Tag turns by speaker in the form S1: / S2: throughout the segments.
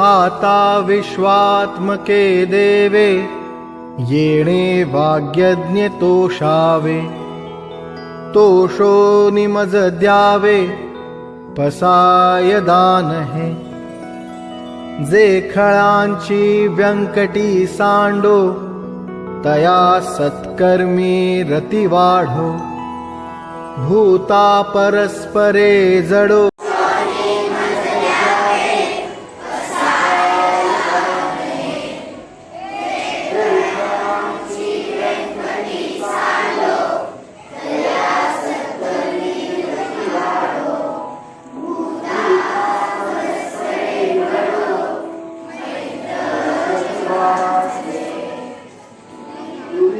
S1: आता विश्वात्मके देवे येणे वाग्यज्ञ तोषावे तोषो निमज द्यावे पसाय दानहे। जे खळांची व्यंकटी सांडो तया सत्कर्मी रती वाढो भूता परस्परे जडो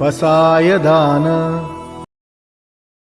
S1: पसायदान